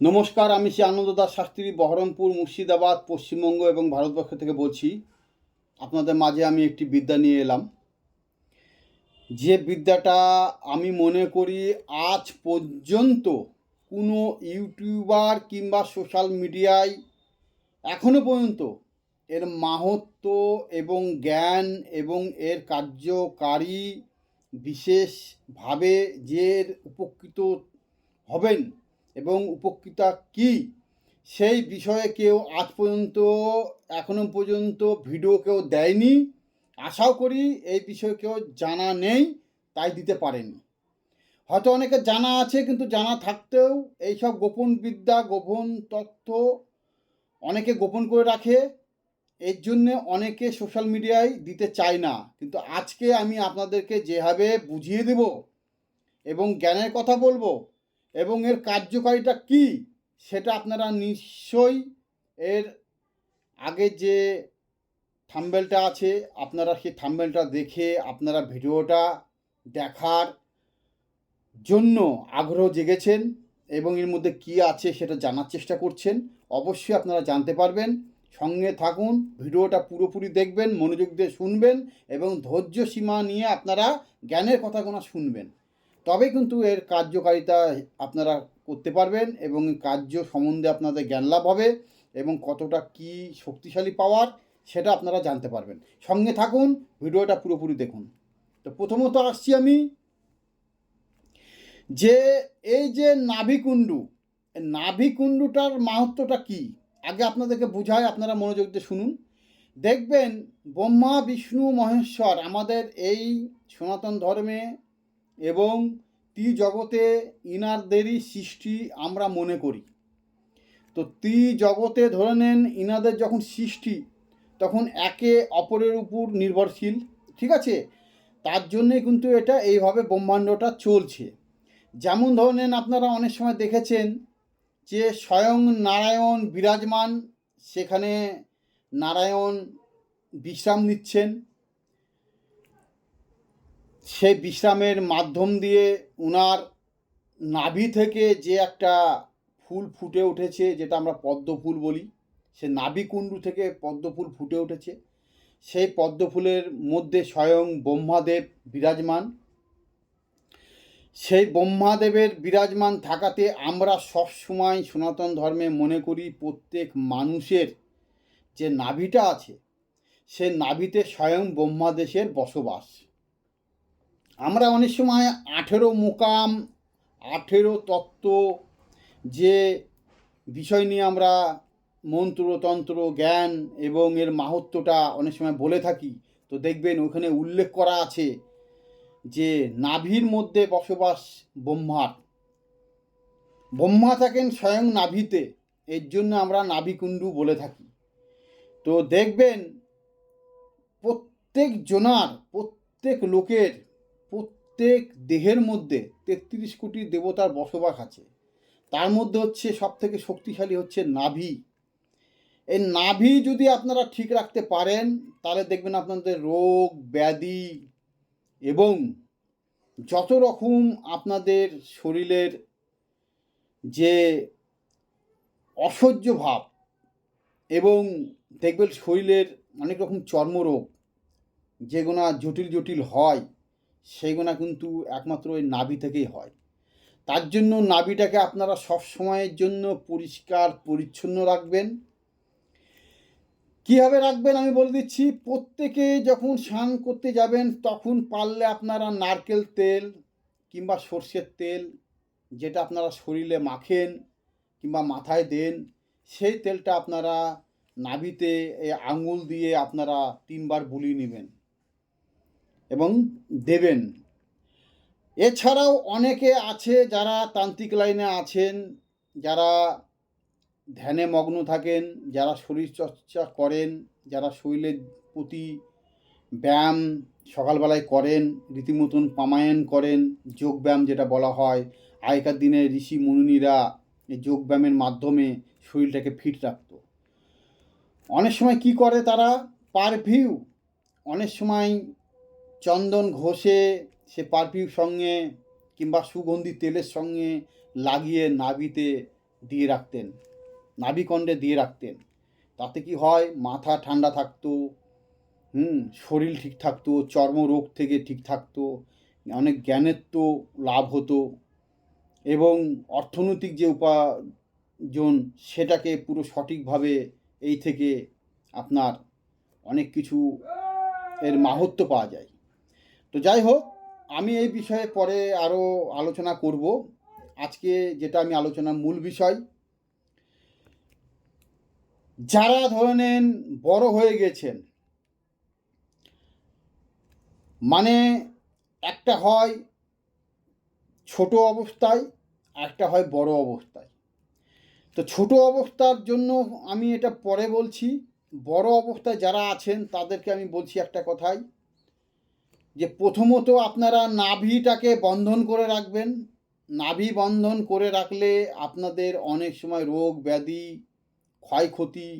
নমস্কার, আমি শ্রী আনন্দদাস শাস্ত্রী, বহরমপুর, মুর্শিদাবাদ, পশ্চিমবঙ্গ এবং ভারতবর্ষ থেকে বলছি। আপনাদের মাঝে আমি একটি বিদ্যা নিয়ে এলাম। যে বিদ্যাটা আমি মনে করি আজ পর্যন্ত কোনো ইউটিউবার কিংবা সোশ্যাল মিডিয়ায় এখনও পর্যন্ত এর মাহাত্ম এবং জ্ঞান এবং এর কার্যকারী বিশেষভাবে যে উপকৃত হবেন এবং উপকৃতা কি? সেই বিষয়ে কেউ আজ পর্যন্ত, এখনও পর্যন্ত ভিডিও কেউ দেয়নি। আশাও করি এই বিষয়ে কেউ জানা নেই, তাই দিতে পারেনি। হয়তো অনেকে জানা আছে, কিন্তু জানা থাকতেও এইসব গোপন বিদ্যা, গোপন তথ্য অনেকে গোপন করে রাখে। এর জন্যে অনেকে সোশ্যাল মিডিয়ায় দিতে চায় না। কিন্তু আজকে আমি আপনাদেরকে যেভাবে বুঝিয়ে দেব এবং জ্ঞানের কথা বলব এবং এর কার্যকারিতা কি সেটা আপনারা নিশ্চয়ই এর আগে যে থাম্বেলটা আছে, আপনারা সেই থাম্বেলটা দেখে আপনারা ভিডিওটা দেখার জন্য আগ্রহ জেগেছেন এবং এর মধ্যে কি আছে সেটা জানার চেষ্টা করছেন। অবশ্যই আপনারা জানতে পারবেন। সঙ্গে থাকুন, ভিডিওটা পুরোপুরি দেখবেন, মনোযোগ দিয়ে শুনবেন এবং ধৈর্য সীমা নিয়ে আপনারা জ্ঞানের কথাগুলো শুনবেন। তবে কিন্তু এর কার্যকারিতা আপনারা করতে পারবেন এবং কার্য সম্বন্ধে আপনাদের জ্ঞান লাভ হবে এবং কতটা কি শক্তিশালী পাওয়ার সেটা আপনারা জানতে পারবেন। সঙ্গে থাকুন, ভিডিওটা পুরোপুরি দেখুন। তো প্রথমত আসছি আমি যে এই যে নাভিকুণ্ডু নাভিকুণ্ডুটার মাহাত্মটা কি? আগে আপনাদেরকে বোঝায় আপনারা মনোযোগ দিয়ে শুনুন। দেখবেন ব্রহ্মা, বিষ্ণু, মহেশ্বর আমাদের এই সনাতন ধর্মে এবং ত্রি জগতে ইনারদেরই সৃষ্টি আমরা মনে করি। তো ত্রি জগতে ধরে নেন ইনাদের যখন সৃষ্টি, তখন একে অপরের উপর নির্ভরশীল, ঠিক আছে? তার জন্যে কিন্তু এটা এইভাবে ব্রহ্মাণ্ডটা চলছে। যেমন ধরে নেন আপনারা অনেক সময় দেখেছেন যে স্বয়ং নারায়ণ বিরাজমান, সেখানে নারায়ণ বিশ্রাম নিচ্ছেন। সেই বিশ্রামের মাধ্যম দিয়ে উনার নাভি থেকে যে একটা ফুল ফুটে উঠেছে, যেটা আমরা পদ্ম ফুল বলি, সে নাভিকুণ্ডু থেকে পদ্ম ফুল ফুটে উঠেছে। সেই পদ্ম ফুলের মধ্যে স্বয়ং ব্রহ্মাদেব বিরাজমান। সেই ব্রহ্মাদেবের বিরাজমান থাকাতে আমরা সব সময় সনাতন ধর্মে মনে করি, প্রত্যেক মানুষের যে নাভিটা আছে, সে নাভিতে স্বয়ং ব্রহ্মাদেশের বসবাস। আমরা অনেক সময় আঠেরো মোকাম, আঠেরো তত্ত্ব যে বিষয় নিয়ে আমরা মন্ত্রতন্ত্র জ্ঞান এবং এর মাহাত্মটা অনেক সময় বলে থাকি। তো দেখবেন ওখানে উল্লেখ করা আছে যে নাভির মধ্যে বসবাস ব্রহ্মার। ব্রহ্মা থাকেন স্বয়ং নাভিতে, এর জন্য আমরা নাভিকুণ্ডু বলে থাকি। তো দেখবেন প্রত্যেক জনার, প্রত্যেক লোকের প্রত্যেক দেহের মধ্যে তেত্রিশ কোটি দেবতার বসবাস আছে। তার মধ্যে হচ্ছে সব থেকে শক্তিশালী হচ্ছে নাভি। এই নাভি যদি আপনারা ঠিক রাখতে পারেন, তাহলে দেখবেন আপনাদের রোগ, ব্যাধি এবং যত রকম আপনাদের শরীরের যে অসহ্য ভাব এবং দেখবেন শরীরের অনেক রকম চর্মরোগ যেগুলো জটিল জটিল হয় সেইগুলো কিন্তু একমাত্র ওই নাভি থেকেই হয়। তার জন্য নাভিটাকে আপনারা সব সময়ের জন্য পরিষ্কার, পরিচ্ছন্ন রাখবেন। কীভাবে রাখবেন আমি বলে দিচ্ছি, প্রত্যেকে যখন স্নান করতে যাবেন তখন পারলে আপনারা নারকেল তেল কিংবা সর্ষের তেল যেটা আপনারা শরীরে মাখেন কিংবা মাথায় দেন, সেই তেলটা আপনারা নাভিতে আঙুল দিয়ে আপনারা তিনবার বুলিয়ে নেবেন। এবং দেবেন। এছাড়াও অনেকে আছে যারা তান্ত্রিক লাইনে আছেন, যারা ধ্যানে মগ্ন থাকেন, যারা শরীরচর্চা করেন, যারা শরীরের প্রতি ব্যায়াম সকালবেলায় করেন, রীতিমতন পামায়ন করেন, যোগব্যায়াম যেটা বলা হয়, আগেকার দিনে ঋষি মুনিরা এই যোগব্যায়ামের মাধ্যমে শরীরটাকে ফিট রাখত। অনেক সময় কি করে তারা? পারভিউ। অনেক সময় চন্দন ঘষে সে পারফিউম সঙ্গে কিংবা সুগন্ধি তেলের সঙ্গে লাগিয়ে নাভিতে দিয়ে রাখতেন, নাভিকণ্ডে দিয়ে রাখতেন। তাতে কি হয়? মাথা ঠান্ডা থাকতো, হুম, শরীর ঠিক থাকতো চর্মরোগ থেকে ঠিক থাকতো, অনেক জ্ঞানের তো লাভ হতো এবং অর্থনৈতিক যে উপার্জন সেটাকে পুরো সঠিকভাবে এই থেকে আপনার অনেক কিছু এর মাহাত্ম্য পাওয়া যায়। তো যাই হোক, আমি এই বিষয়ে পরে আরও আলোচনা করব। আজকে যেটা আমি আলোচনার মূল বিষয়, যারা ধরে নেন বড় হয়ে গেছেন মানে একটা হয় ছোট অবস্থায় একটা হয় বড় অবস্থায়। তো ছোট অবস্থার জন্য আমি এটা পরে বলছি, বড় অবস্থায় যারা আছেন তাদেরকে আমি বলছি একটা কথাই যে প্রথমত আপনারা নাভিটাকে বন্ধন করে রাখবেন। নাভি বন্ধন করে রাখলে আপনাদের অনেক সময় রোগ, ব্যাধি, ক্ষয়ক্ষতি,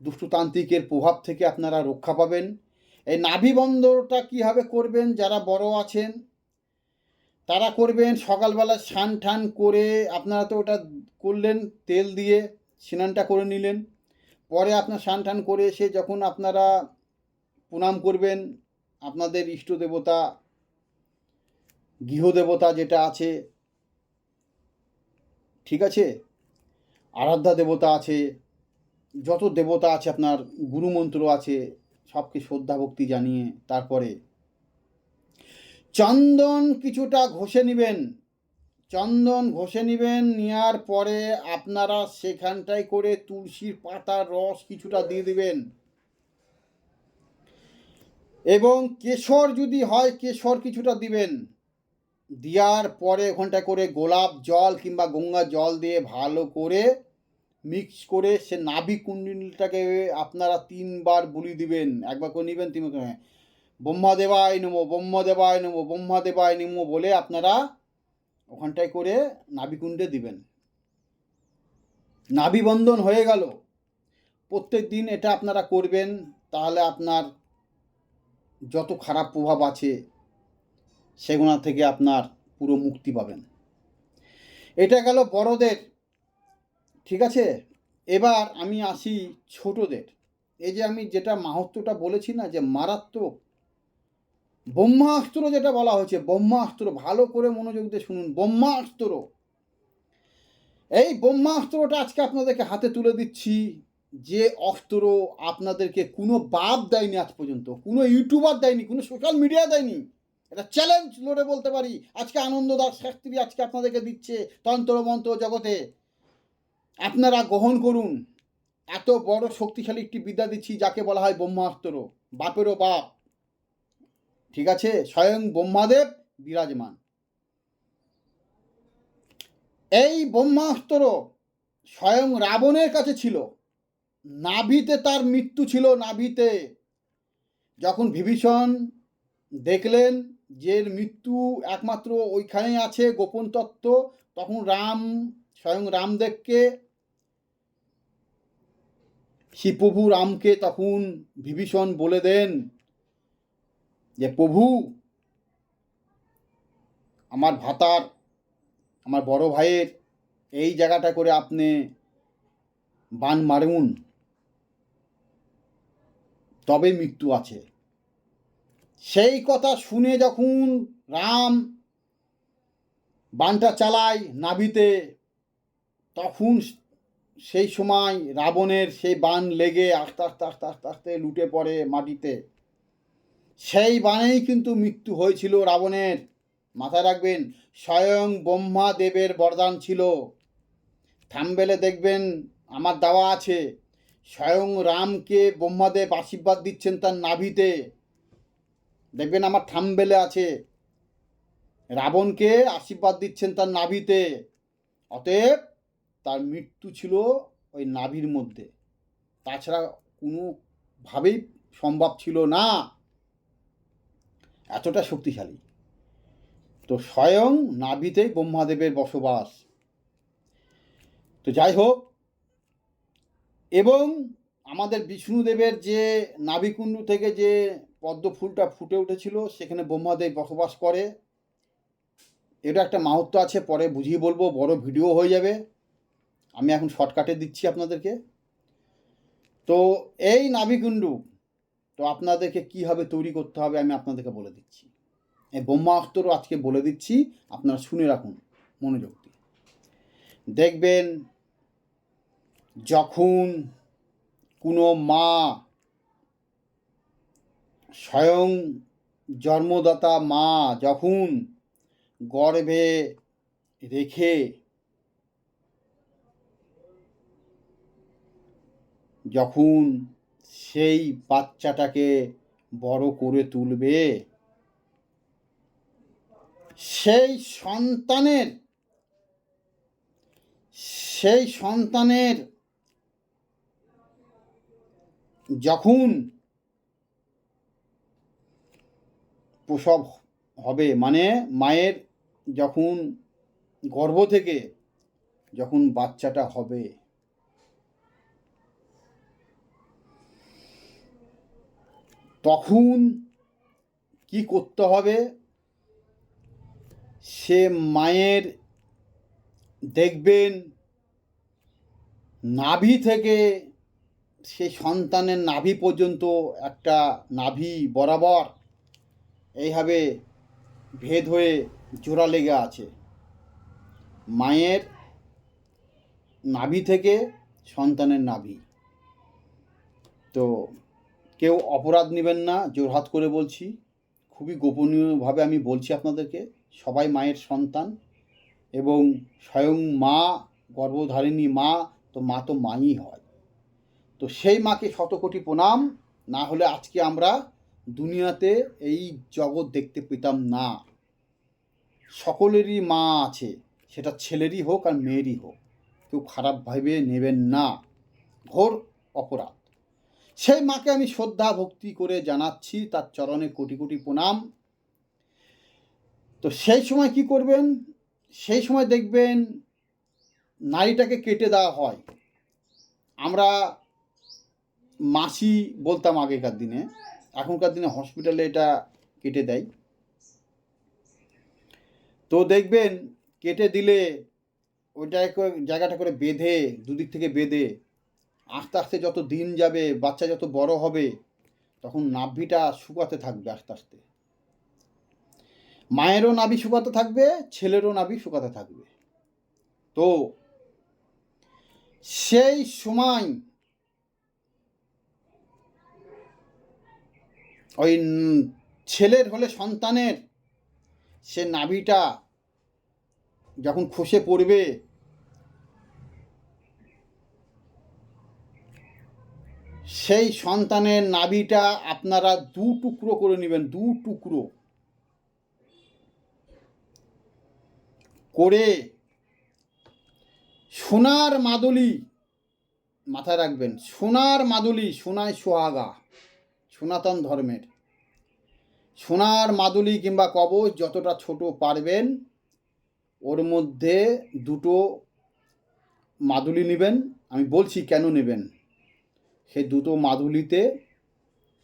দুষ্টতান্ত্রিকের প্রভাব থেকে আপনারা রক্ষা পাবেন। এই নাভি বন্ধটা কীভাবে করবেন? যারা বড় আছেন, তারা করবেন সকালবেলা স্নান টান করে আপনারা তো ওটা করলেন তেল দিয়ে, স্নানটা করে নিলেন। পরে আপনার স্নান টান করে এসে যখন আপনারা প্রণাম করবেন আপনাদের ইষ্ট দেবতা গৃহদেবতা যেটা আছে, ঠিক আছে? আরাধ্যা দেবতা আছে, যত দেবতা আছে আপনার, গুরুমন্ত্র আছে, সবকে শ্রদ্ধা ভক্তি জানিয়ে তারপরে চন্দন কিছুটা ঘষে নেবেন। চন্দন ঘষে নেবেন, নেওয়ার পরে আপনারা সেখানটায় করে তুলসীর পাতার রস কিছুটা দিয়ে দিবেন। এবং কেশর যদি হয়, কেশর কিছুটা দিবেন। দেওয়ার পরে ওখানটায় করে গোলাপ জল কিংবা গঙ্গা জল দিয়ে ভালো করে মিক্স করে সে নাভি কুণ্ডলিটাকে আপনারা তিনবার বুলি দিবেন। একবার করে নেবেন তিন ব্রহ্মা দেবায় নমো ব্রহ্ম দেবায় নমো ব্রহ্মা দেবায় নমো বলে আপনারা ওখানটায় করে নাভিকুণ্ডে দিবেন। নাভি বন্ধন হয়ে গেল। প্রত্যেক দিন এটা আপনারা করবেন, তাহলে আপনার যত খারাপ প্রভাব আছে সেগুলো থেকে আপনার পুরো মুক্তি পাবেন। এটা গেল বড়দের, ঠিক আছে? এবার আমি আসি ছোটদের। এই যে আমি যেটা মাহাত্মটা বলেছি না যে মারাত্মক, ব্রহ্মাস্ত্র যেটা বলা হয়েছে, ব্রহ্মাস্ত্র, ভালো করে মনোযোগ দিয়ে শুনুন, ব্রহ্মাস্ত্র। এই ব্রহ্মাস্ত্রটা আজকে আপনাদেরকে হাতে তুলে দিচ্ছি। যে অস্ত্র আপনাদেরকে কোনো বাপ দেয়নি আজ পর্যন্ত, কোনো ইউটিউবার দেয়নি, কোনো সোশ্যাল মিডিয়া দেয়নি এটা চ্যালেঞ্জ লড়ে বলতে পারি, আজকে আনন্দ দাস শাস্ত্রী আজকে আপনাদেরকে দিচ্ছে তন্ত্র মন্ত্র জগতে। আপনারা গ্রহণ করুন, এত বড় শক্তিশালী একটি বিদ্যা দিচ্ছি যাকে বলা হয় ব্রহ্মাস্ত্র, বাপেরও বাপ। ঠিক আছে? স্বয়ং ব্রহ্মাদেব বিরাজমান। এই ব্রহ্মাস্ত্র স্বয়ং রাবণের কাছে ছিল। নাভিতে তার মৃত্যু ছিল, নাভিতে। যখন বিভীষণ দেখলেন যে মৃত্যু একমাত্র ওইখানেই আছে, গোপন তত্ত্ব, তখন রাম, স্বয়ং রামদেবকে শ্রীপ্রভু রামকে তখন বিভীষণ বলে দেন যে, প্রভু, আমার ভাতার, আমার বড় ভাইয়ের এই জায়গাটা করে আপনি বান মারুন। তবে মৃত্যু আছে। সেই কথা শুনে যখন রাম বানটা চালায় নাভিতে, তখন সেই সময় রাবণের সেই বান লেগে আস্তে আস্তে আস্তে আস্তে আস্তে লুটে পড়ে মাটিতে। সেই বানেই কিন্তু মৃত্যু হয়েছিল রাবণের। মাথায় রাখবেন, স্বয়ং ব্রহ্মা দেবের বরদান ছিল। থামবেলে দেখবেন, আমার দেওয়া আছে। স্বয়ং রামকে ব্রহ্মাদেব আশীর্বাদ দিচ্ছেন তার নাভিতে। দেখবেন আমার থামবেলে আছে। রাবণকে আশীর্বাদ দিচ্ছেন তার নাভিতে। অতএব তার মৃত্যু ছিল ওই নাভির মধ্যে। তাছাড়া কোনোভাবেই সম্ভব ছিল না। এতটা শক্তিশালী। তো স্বয়ং নাভিতেই ব্রহ্মাদেবের বসবাস। তো যাই হোক এবং আমাদের বিষ্ণুদেবের যে নাভিকুণ্ডু থেকে যে পদ্ম ফুলটা ফুটে উঠেছিল, সেখানে ব্রহ্মাদেব বসবাস করে। এটা একটা মাহাত্ম আছে, পরে বুঝিয়ে বলব, বড় ভিডিও হয়ে যাবে। আমি এখন শর্টকাটে দিচ্ছি আপনাদেরকে। তো এই নাভিকুণ্ডু, তো আপনাদেরকে কীভাবে তৈরি করতে হবে আমি আপনাদেরকে বলে দিচ্ছি। এই ব্রহ্মাস্ত্রও আজকে বলে দিচ্ছি, আপনারা শুনে রাখুন মনোযোগ দিয়ে দেখবেন যখন কোনো মা স্বয়ং জন্মদাতা মা যখন গর্ভে রেখে যখন সেই বাচ্চাটাকে বড় করে তুলবে, সেই সন্তানের সেই সন্তানের যখন প্রসব হবে মানে মায়ের যখন গর্ভ থেকে যখন বাচ্চাটা হবে, তখন কি করতে হবে? সে মায়ের দেখবেন নাভি থেকে সে সন্তানের নাভি পর্যন্ত একটা নাভি বরাবর এইভাবে ভেদ হয়ে জোড়া লেগে আছে। মায়ের নাভি থেকে সন্তানের নাভি। তো কেউ অপরাধ নেবেন না, জোরহাত করে বলছি। খুবই গোপনীয়ভাবে আমি বলছি আপনাদেরকে, সবাই মায়ের সন্তান এবং স্বয়ং মা, গর্ভধারিণী মা, তো মা তো মাই হয়। তো সেই মাকে শতকোটি প্রণাম। না হলে আজকে আমরা দুনিয়াতে এই জগৎ দেখতে পেতাম না। সকলেরই মা আছে, সেটা ছেলেরই হোক আর মেয়েরই হোক। কেউ খারাপ ভাবে নেবেন না। ঘোর অপরাধ। সেই মাকে আমি শ্রদ্ধা, ভক্তি করে জানাচ্ছি, তার চরণে কোটি কোটি প্রণাম। তো সেই সময় কি করবেন? সেই সময় দেখবেন নারীটাকে কেটে দেওয়া হয়। আমরা মাসি বলতাম আগেকার দিনে, এখনকার দিনে হসপিটালে এটা কেটে দেয়। তো দেখবেন, কেটে দিলে ওইটা জায়গাটা করে বেঁধে, দুদিক থেকে বেঁধে, আস্তে আস্তে যত দিন যাবে, বাচ্চা যত বড় হবে, তখন নাভিটা শুকাতে থাকবে আস্তে আস্তে। মায়েরও নাভি শুকাতে থাকবে, ছেলেরও নাভি শুকাতে থাকবে। তো সেই সময় ওই ছেলের হলে সন্তানের সে নাভিটা যখন খসে পড়বে, সেই সন্তানের নাভিটা আপনারা দু টুকরো করে নেবেন, দু টুকরো। করে সোনার মাদুলি মাথায় রাখবেন, সোনার মাদুলি, সোনায় সোহাগা। সনাতন ধর্মের। সোনার মাদুলি কিংবা কবচ যতটা ছোট পারবেন, ওর মধ্যে দুটো মাদুলি নেবেন। আমি বলছি কেন নেবেন? সেই দুটো মাদুলিতে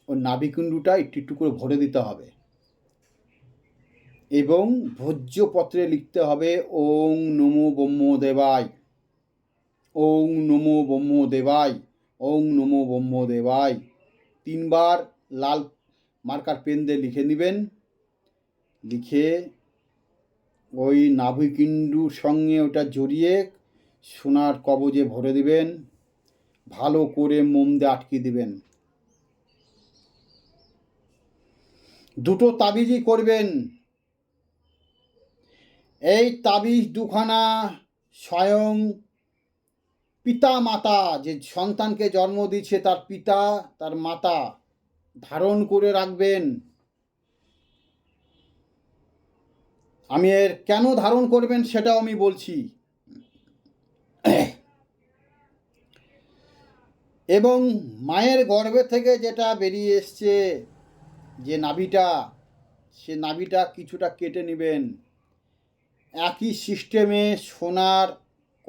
ওর নাভিকুণ্ডুটা একটু একটু করে ভরে দিতে হবে। এবং ভোজ্যপত্রে লিখতে হবে, ওং নমো ব্রহ্ম দেবায় ওং নমো ব্রহ্ম দেবায় ওং নমো ব্রহ্ম দেবায় তিনবার লাল মার্কার পেন দিয়ে লিখে নেবেন। লিখে ওই নাভিকিণ্ডুর সঙ্গে ওটা জড়িয়ে সোনার কবজে ভরে দিবেন। ভালো করে মোম দিয়ে আটকে দিবেন। দুটো তাবিজই করবেন। এই তাবিজ দুখানা স্বয়ং পিতা মাতা যে সন্তানকে জন্ম দিচ্ছে তার পিতা, তার মাতা ধারণ করে রাখবেন। আমি এর কেন ধারণ করবেন সেটাও আমি বলছি। এবং মায়ের গর্ভে থেকে যেটা বেরিয়ে এসছে, যে নাভিটা, সে নাভিটা কিছুটা কেটে নেবেন। একই সিস্টেমে সোনার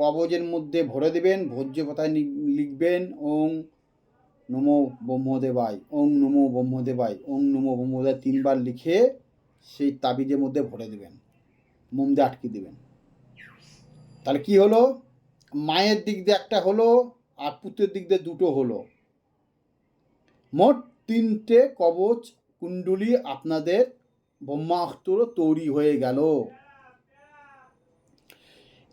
কবজের মধ্যে ভরে দেবেন, ভোজ্য কথায় লিখবেন, ওং নমো ব্রহ্মদেবাই ওং নমো ব্রহ্মদেবাই ওং নমো ব্রহ্মদেবাই তিনবার লিখে সেই তাবিজের মধ্যে ভরে দেবেন, মোম দিয়ে আটকে দেবেন। তাহলে কি হলো? মায়ের দিক দিয়ে একটা হলো আর পুত্রের দিক দিয়ে দুটো হলো। মোট তিনটে কবচ, কুণ্ডলী আপনাদের ব্রহ্মাস্ত্র তৈরি হয়ে গেল।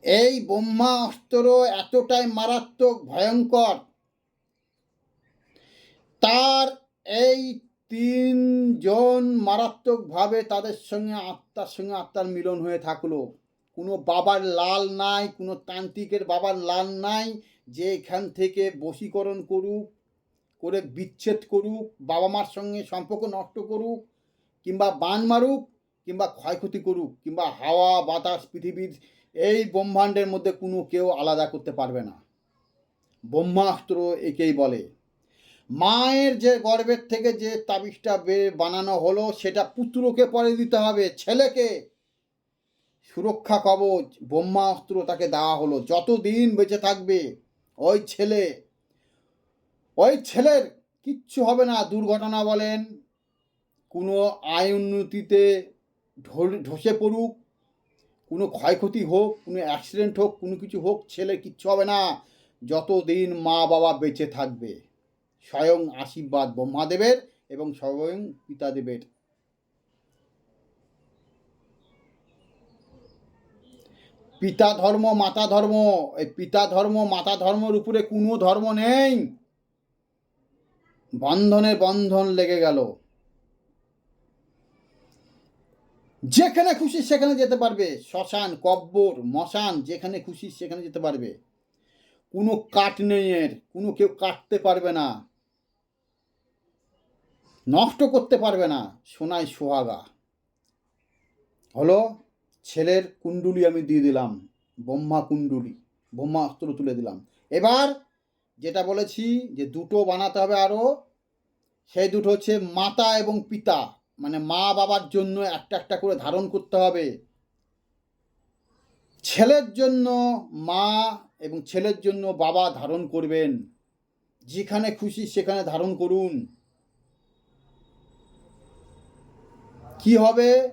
এই ব্রহ্মা ব্রহ্মাস্ত্র এতটাই মারাত্মক, ভয়ঙ্কর। তার এই তিনজন মারাত্মকভাবে তাদের সঙ্গে আত্মার সঙ্গে আত্মার মিলন হয়ে থাকল। কোনো বাবার লাল নাই, কোনো তান্ত্রিকের বাবার লাল নাই, যে এখান থেকে বশীকরণ করুক, করে বিচ্ছেদ করুক, বাবা মার সঙ্গে সম্পর্ক নষ্ট করুক, কিংবা বান মারুক, কিংবা ক্ষয়ক্ষতি করুক, কিংবা হাওয়া, বাতাস, পৃথিবীর এই ব্রহ্মাণ্ডের মধ্যে কোনো কেউ আলাদা করতে পারবে না। ব্রহ্মাস্ত্র একেই বলে। মায়ের যে গর্ভের থেকে যে তাবিজটা বানানো হলো, সেটা পুত্রকে পরে দিতে হবে, ছেলেকে। সুরক্ষা কবচ, ব্রহ্মাস্ত্র তাকে দেওয়া হলো। যতদিন বেঁচে থাকবে, ওই ছেলে, ওই ছেলের কিচ্ছু হবে না। দুর্ঘটনা বলেন, কোনো আয় উন্নতিতে ঢসে পড়ুক কোনো ক্ষয়ক্ষতি হোক, কোনো অ্যাক্সিডেন্ট হোক, কোনো কিছু হোক, ছেলে কিচ্ছু হবে না। যতদিন মা বাবা বেঁচে থাকবে, স্বয়ং আশীর্বাদ ব্রহ্মাদেবের এবং স্বয়ং পিতাদেবের। পিতা ধর্ম, মাতা ধর্ম, এই পিতা ধর্ম, মাতা ধর্মের উপরে কোনো ধর্ম নেই। বন্ধনের বন্ধন লেগে গেল। যেখানে খুশি সেখানে যেতে পারবে। শ্মশান, কব্বর, মশান, যেখানে খুশি সেখানে যেতে পারবে। কোনো কাট নেই এর, কোনো কেউ কাটতে পারবে না। নষ্ট করতে পারবে না, সোনায় সোহাগা। হলো, ছেলের কুণ্ডুলি আমি দিয়ে দিলাম, ব্রহ্মা কুণ্ডুলি, ব্রহ্মা অস্ত্র তুলে দিলাম। এবার যেটা বলেছি যে দুটো বানাতে হবে আরও সেই দুটো হচ্ছে মাতা এবং পিতা। মানে মা বাবার জন্য একটা একটা করে ধারণ করতে হবে। ছেলের জন্য মা এবং ছেলের জন্য বাবা ধারণ করবেন। যেখানে খুশি সেখানে ধারণ করুন। কি হবে?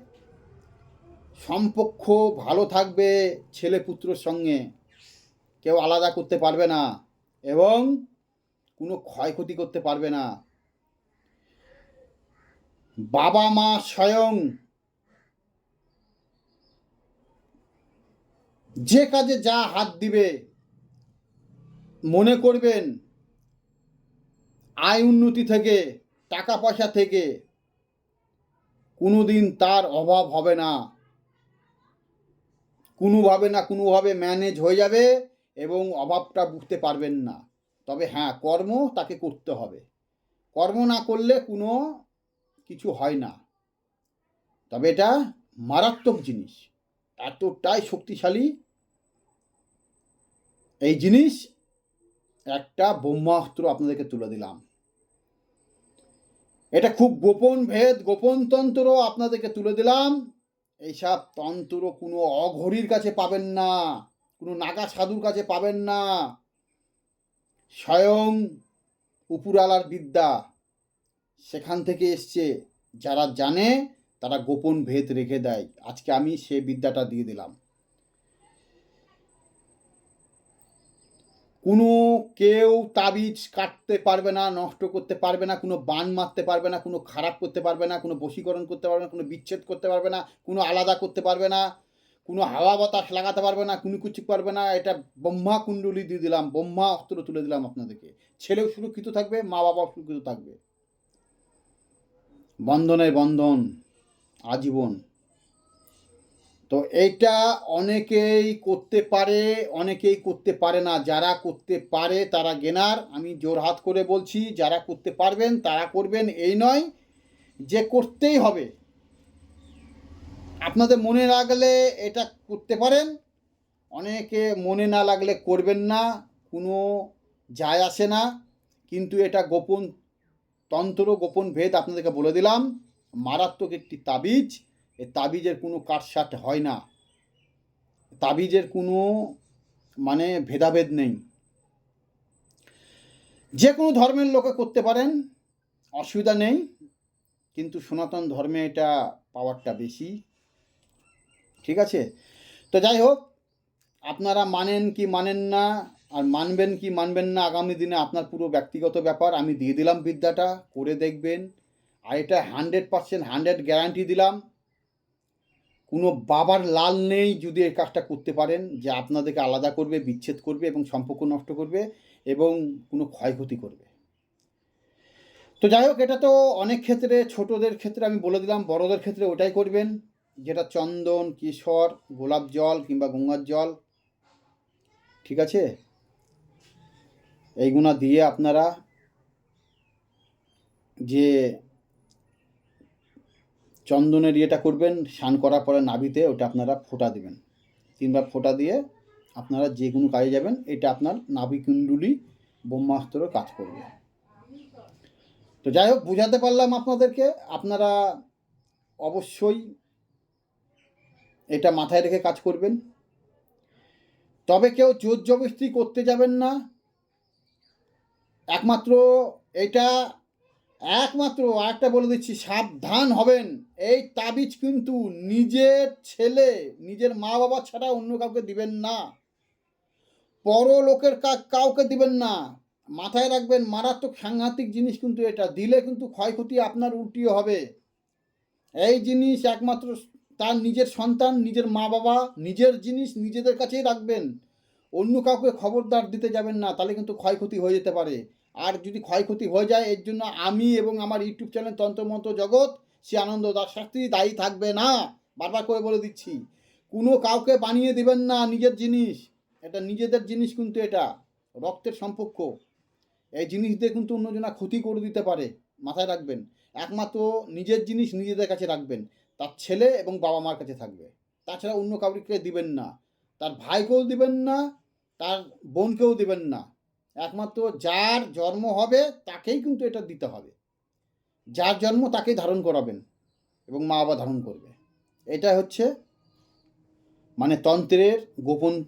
সম্পক্ষ ভালো থাকবে ছেলে পুত্রর সঙ্গে। কেউ আলাদা করতে পারবে না এবং কোনো ক্ষয়ক্ষতি করতে পারবে না। বাবা মা স্বয়ং যে কাজে যা হাত দিবে, মনে করবেন, আয় উন্নতি থেকে, টাকা পয়সা থেকে, কোনোদিন তার অভাব হবে না। কোনোভাবে না কোনোভাবে ম্যানেজ হয়ে যাবে এবং অভাবটা বুঝতে পারবেন না। তবে হ্যাঁ কর্ম তাকে করতে হবে। কর্ম না করলে কোনো কিছু হয় না। তবে এটা মারাত্মক জিনিস। এতটাই শক্তিশালী। এই জিনিস একটা ব্রহ্মাস্ত্র আপনাদেরকে তুলে দিলাম। এটা খুব গোপন ভেদ, গোপন তন্ত্র আপনাদেরকে তুলে দিলাম। এইসব তন্ত্র কোনো অঘরীর কাছে পাবেন না, কোনো নাগা সাধুর কাছে পাবেন না। স্বয়ং উপুরালার বিদ্যা। সেখান থেকে এসছে, যারা জানে তারা গোপন ভেদ রেখে দেয়। আজকে আমি সে বিদ্যাটা দিয়ে দিলাম। কোনো কেউ তাবিজ কাটতে পারবে না, নষ্ট করতে পারবে না, কোনো বান মারতে পারবে না, কোনো খারাপ করতে পারবে না, কোনো বশীকরণ করতে পারবে না, কোনো বিচ্ছেদ করতে পারবে না, কোনো আলাদা করতে পারবে না, কোনো হাওয়া বাতাস লাগাতে পারবে না, কোনো কিছু পারবে না। এটা ব্রহ্মা কুণ্ডলী দিয়ে দিলাম, ব্রহ্মা অস্ত্র তুলে দিলাম আপনাদেরকে। ছেলেও সুরক্ষিত থাকবে মা বাবাও সুরক্ষিত থাকবে। বন্ধনের বন্ধন আজীবন। তো এইটা অনেকেই করতে পারে, অনেকেই করতে পারে না। যারা করতে পারে তারা গেনার। আমি জোরহাত করে বলছি, যারা করতে পারবেন তারা করবেন। এই নয় যে করতেই হবে। আপনাদের মনে লাগলে এটা করতে পারেন। অনেকে মনে না লাগলে করবেন না। কোনো যায় আসে না। কিন্তু এটা গোপন তন্ত্র গোপন ভেদ আপনাদেরকে বলে দিলাম। মারাত্মক একটি তাবিজ। এই তাবিজের কোনো কাটসাট হয় না। তাবিজের কোনো মানে ভেদাভেদ নেই। যে কোনো ধর্মের লোকে করতে পারেন, অসুবিধা নেই। কিন্তু সনাতন ধর্মে এটা পাওয়ারটা বেশি। ঠিক আছে? তো যাই হোক, আপনারা মানেন কি মানেন না আর মানবেন কি মানবেন না আগামী দিনে আপনার পুরো ব্যক্তিগত ব্যাপার, আমি দিয়ে দিলাম বিদ্যাটা, করে দেখবেন। আর এটা হান্ড্রেড পার্সেন্ট, হান্ড্রেড গ্যারান্টি দিলাম। কোনো বাবার লাল নেই যদি এই কাজটা করতে পারেন, যে আপনাদেরকে আলাদা করবে, বিচ্ছেদ করবে এবং সম্পর্ক নষ্ট করবে এবং কোনো ক্ষয়ক্ষতি করবে। তো যাই হোক, এটা তো অনেক ক্ষেত্রে, ছোটদের ক্ষেত্রে আমি বলে দিলাম, বড়দের ক্ষেত্রে ওটাই করবেন। যেটা চন্দন, কিশোর, গোলাপ জল কিংবা গঙ্গার জল, ঠিক আছে? এইগুলা দিয়ে আপনারা যে চন্দনের ইয়েটা করবেন, স্নান করার পরে নাভিতে ওটা আপনারা ফোঁটা দেবেন। তিনবার ফোঁটা দিয়ে আপনারা যে কোনো কাজে যাবেন, এটা আপনার নাভিকুণ্ডুলি ব্রহ্মাস্ত্র কাজ করবে। তো যাই হোক, বুঝাতে পারলাম আপনাদেরকে। আপনারা অবশ্যই এটা মাথায় রেখে কাজ করবেন। তবে কেউ জোর জবস্তি করতে যাবেন না। একমাত্র এটা, একমাত্র আরেকটা বলে দিচ্ছি, সাবধান হবেন। এই তাবিজ কিন্তু নিজের ছেলে, নিজের মা বাবা ছাড়া অন্য কাউকে দিবেন না। পর লোকের কাউকে দিবেন না। মাথায় রাখবেন, মারাত্মক সাংঘাতিক জিনিস কিন্তু এটা। দিলে কিন্তু ক্ষয়ক্ষতি আপনার উল্টিয়ে হবে। এই জিনিস একমাত্র তার নিজের সন্তান, নিজের মা বাবা নিজের জিনিস নিজেদের কাছেই রাখবেন। অন্য কাউকে খবরদার দিতে যাবেন না, তাহলে কিন্তু ক্ষয়ক্ষতি হয়ে যেতে পারে। আর যদি ক্ষয়ক্ষতি হয়ে যায়, এর জন্য আমি এবং আমার ইউটিউব চ্যানেল তন্ত্রমন্ত্র জগৎ, সে আনন্দ দাস শাস্ত্রী দায়ী থাকবে না, বারবার করে বলে দিচ্ছি। কোনো কাউকে বানিয়ে দিবেন না নিজের জিনিস। এটা নিজেদের জিনিস কিন্তু এটা, রক্তের সম্পর্ক। এই জিনিস দিয়ে কিন্তু অন্যজনা ক্ষতি করে দিতে পারে, মাথায় রাখবেন। একমাত্র নিজের জিনিস নিজেদের কাছে রাখবেন, তার ছেলে এবং বাবা মার কাছে থাকবে। তাছাড়া অন্য কাউকে দিবেন না, তার ভাইকেও দিবেন না তার বোনকেও দেবেন না। একমাত্র যার জন্ম হবে, তাকেই কিন্তু এটা দিতে হবে। যার জন্ম তাকেই ধারণ করাবেন এবং মা বাবা ধারণ করবে। এটা হচ্ছে মানে তন্ত্রের গোপন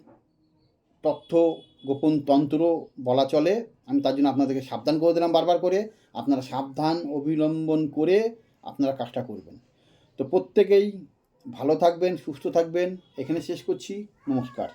তথ্য, গোপন তন্ত্র বলা চলে। আমি তার জন্য আপনাদেরকে সাবধান করে দিলাম বারবার করে। আপনারা সাবধান অবলম্বন করে আপনারা কাজটা করবেন। তো প্রত্যেকেই ভালো থাকবেন, সুস্থ থাকবেন। এখানে শেষ করছি। নমস্কার।